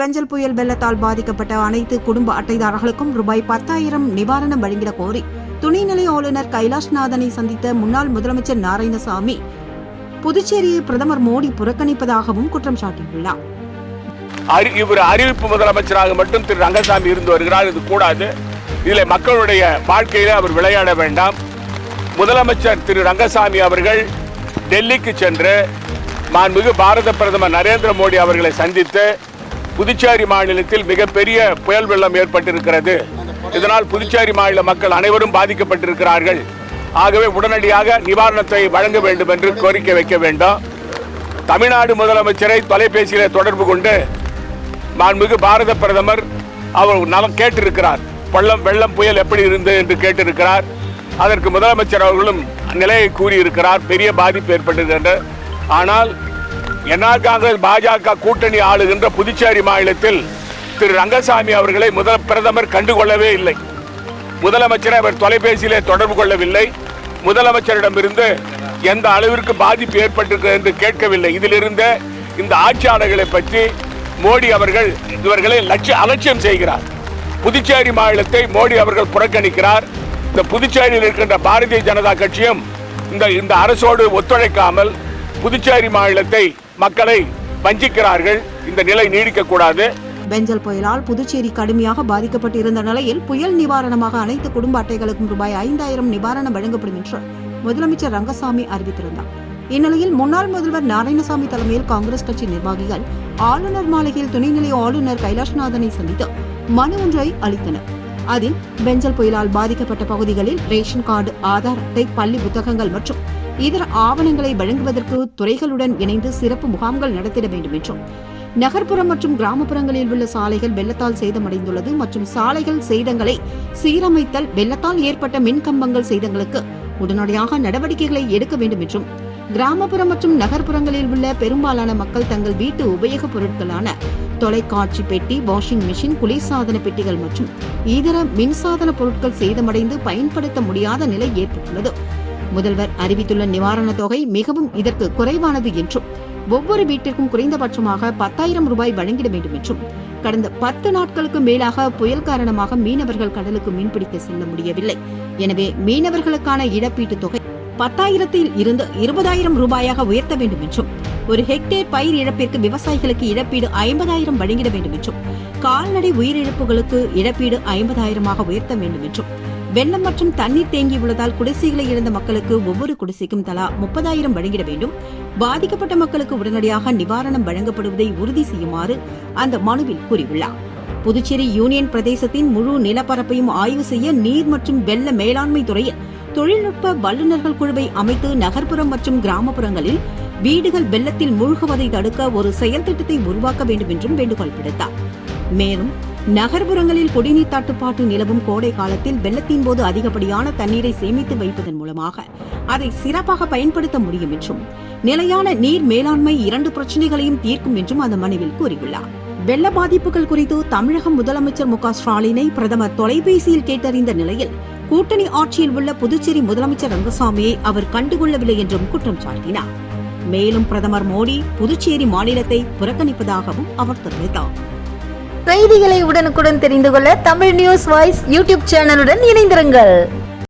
பெஞ்சல் புயல் வெள்ளத்தால் பாதிக்கப்பட்ட அனைத்து குடும்ப அட்டைதாரர்களுக்கும் ரூபாய் பத்தாயிரம் நிவாரணம் வழங்கிட கோரி துணைநிலை ஆளுநர் கைலாஷ்நாதனை சந்தித்த முன்னாள் முதலமைச்சர் நாராயணசாமி. புதுச்சேரியை பிரதமர் மோடி புறக்கணிப்பதாகவும் குற்றம் சாட்டியுள்ளார். இவர் அறிவிப்பு முதலமைச்சராக மட்டும் திரு ரங்கசாமி இருந்து வருகிறார். இது கூடாது. இதில் மக்களுடைய வாழ்க்கையில அவர் விளையாட வேண்டாம். முதலமைச்சர் திரு ரங்கசாமி அவர்கள் டெல்லிக்கு சென்று மாண்புமிகு பாரத பிரதமர் நரேந்திர மோடி அவர்களை சந்தித்து புதுச்சேரி மாநிலத்தில் மிகப்பெரிய புயல் வெள்ளம் ஏற்பட்டிருக்கிறது. இதனால் புதுச்சேரி மாநில மக்கள் அனைவரும் பாதிக்கப்பட்டிருக்கிறார்கள். ஆகவே உடனடியாக நிவாரணத்தை வழங்க வேண்டும் என்று கோரிக்கை வைக்க வேண்டும். தமிழ்நாடு முதலமைச்சரை தொலைபேசியில் தொடர்பு கொண்டு மாண்புமிகு பாரத பிரதமர் அவர் நலம் கேட்டிருக்கிறார். பள்ளம் வெள்ளம் புயல் எப்படி இருந்தது என்று கேட்டிருக்கிறார். அதற்கு முதலமைச்சர் அவர்களும் நிலையை கூறியிருக்கிறார். பெரிய பாதிப்பு ஏற்பட்டிருக்கின்ற ஆனால் என்ஆர் காங்கிரஸ் பாஜக கூட்டணி ஆளுகின்ற புதுச்சேரி மாநிலத்தில் திரு ரங்கசாமி அவர்களை முதல் பிரதமர் கண்டுகொள்ளவே இல்லை. முதலமைச்சரை அவர் தொலைபேசியிலே தொடர்பு கொள்ளவில்லை. முதலமைச்சரிடமிருந்து எந்த அளவிற்கு பாதிப்பு ஏற்பட்டிருக்கிறது என்று கேட்கவில்லை. இதிலிருந்து இந்த ஆட்சியாளர்களை பற்றி மோடி அவர்கள் இவர்களை லட்சிய அலட்சியம் செய்கிறார். புதுச்சேரி மாநிலத்தை மோடி அவர்கள் புறக்கணிக்கிறார். இந்த புதுச்சேரியில் இருக்கின்ற பாரதிய ஜனதா கட்சியும் இந்த இந்த அரசோடு ஒத்துழைக்காமல் புதுச்சேரி மாநிலத்தை மக்களை வஞ்சிக்கிறார்கள். இந்த நிலை நீடிக்கக்கூடாது. பெஞ்சல் புயலால் புதுச்சேரி கடுமையாக பாதிக்கப்பட்டிருந்த நிலையில் புயல் நிவாரணமாக அனைத்து குடும்ப அட்டைகளுக்கும் ரூபாய் ஐந்தாயிரம் நிவாரணம் வழங்கப்படும் என்று முதலமைச்சர் ரங்கசாமி அறிவித்திருந்தார். இந்நிலையில் முன்னாள் முதல்வர் நாராயணசாமி தலைமையில் காங்கிரஸ் கட்சி நிர்வாகிகள் ஆளுநர் மாளிகையில் துணைநிலை ஆளுநர் கைலாஷ்நாதனை சந்தித்து மனு ஒன்றை அளித்தனர். அதில் பெஞ்சல் புயலால் பாதிக்கப்பட்ட பகுதிகளில் ரேஷன் கார்டு ஆதார் அட்டை பள்ளி புத்தகங்கள் மற்றும் இதர ஆவணங்களை வழங்குவதற்கு துறைகளுடன் இணைந்து சிறப்பு முகாம்கள் நடத்திட வேண்டும் என்றும் நகர்ப்புறம் மற்றும் கிராமப்புறங்களில் உள்ள சாலைகள் வெள்ளத்தால் சேதமடைந்துள்ளது மற்றும் சாலைகள் சேதங்களை சீரமைத்தல் வெள்ளத்தால் ஏற்பட்ட மின்கம்பங்கள் சேதங்களுக்கு உடனடியாக நடவடிக்கைகளை எடுக்க வேண்டும் என்றும் கிராமப்புறம் மற்றும் நகர்ப்புறங்களில் உள்ள பெரும்பாலான மக்கள் தங்கள் வீட்டு உபயோகப் பொருட்களான தொலைக்காட்சி பெட்டி வாஷிங் மிஷின் குளிர்சாதன பெட்டிகள் மற்றும் இதர மின்சாதன பொருட்கள் சேதமடைந்து பயன்படுத்த முடியாத நிலை ஏற்பட்டுள்ளது. முதல்வர் அறிவித்துள்ள நிவாரணத் தொகை மிகவும் இதற்கு குறைவானது என்றும் ஒவ்வொரு வீட்டிற்கும் குறைந்தபட்சமாக பத்தாயிரம் ரூபாய் வழங்கிட வேண்டும் என்றும் கடந்த பத்து நாட்களுக்கு மேலாக புயல் காரணமாக மீனவர்கள் கடலுக்கு மீன்பிடிக்க செல்ல முடியவில்லை. எனவே மீனவர்களுக்கான இழப்பீட்டுத் தொகை பத்தாயிரத்தில் இருந்து இருபதாயிரம் ரூபாயாக உயர்த்த வேண்டும் என்றும் ஒரு ஹெக்டேர் பயிர் இழப்பிற்கு விவசாயிகளுக்கு இழப்பீடு ஐம்பதாயிரம் வழங்கிட வேண்டும் என்றும் கால்நடை உயிரிழப்புகளுக்கு இழப்பீடு ஐம்பதாயிரமாக உயர்த்த வேண்டும் என்றும் வெள்ளம் மற்றும் தண்ணீர் தேங்கியுள்ளதால் குடிசைகளை இழந்த மக்களுக்கு ஒவ்வொரு குடிசைக்கும் தலா முப்பதாயிரம் வழங்கிட வேண்டும். பாதிக்கப்பட்ட மக்களுக்கு உடனடியாக நிவாரணம் வழங்கப்படுவதை உறுதி செய்யுமாறு அந்த மனுவில் கூறியுள்ளார். புதுச்சேரி யூனியன் பிரதேசத்தின் முழு நிலப்பரப்பையும் ஆய்வு செய்ய நீர் மற்றும் வெள்ள மேலாண்மை துறையில் தொழில்நுட்ப வல்லுநர்கள் குழுவை அமைத்து நகர்ப்புறம் மற்றும் கிராமப்புறங்களில் வீடுகள் வெள்ளத்தில் மூழ்குவதை தடுக்க ஒரு செயல் திட்டத்தை உருவாக்க வேண்டும் என்றும் வேண்டுகோள் விடுத்தார். மேலும் நகர்ப்புறங்களில் குடிநீர் தட்டுப்பாட்டு நிலவும் கோடை காலத்தில் வெள்ளத்தின் போது அதிகப்படியான தண்ணீரை சேமித்து வைப்பதன் மூலமாக அதை சிறப்பாக பயன்படுத்த முடியும் என்றும் நிலையான நீர் மேலாண்மை இரண்டு பிரச்சனைகளையும் தீர்க்கும் என்றும் அந்த மனுவில் கூறியுள்ளார். வெள்ள பாதிப்புகள் குறித்து தமிழக முதலமைச்சர் மு ஸ்டாலினை பிரதமர் தொலைபேசியில் கேட்டறிந்த நிலையில் கூட்டணி ஆட்சியில் உள்ள புதுச்சேரி முதலமைச்சர் ரங்கசாமியை அவர் கண்டுகொள்ளவில்லை என்றும் குற்றம் சாட்டினார். மேலும் பிரதமர் மோடி புதுச்சேரி மாநிலத்தை புறக்கணிப்பதாகவும் அவர் தெரிவித்தார். செய்திகளை உடனுக்குடன் தெரிந்து கொள்ள தமிழ் நியூஸ் வாய்ஸ் யூடியூப் சேனலுடன் இணைந்திருங்கள்.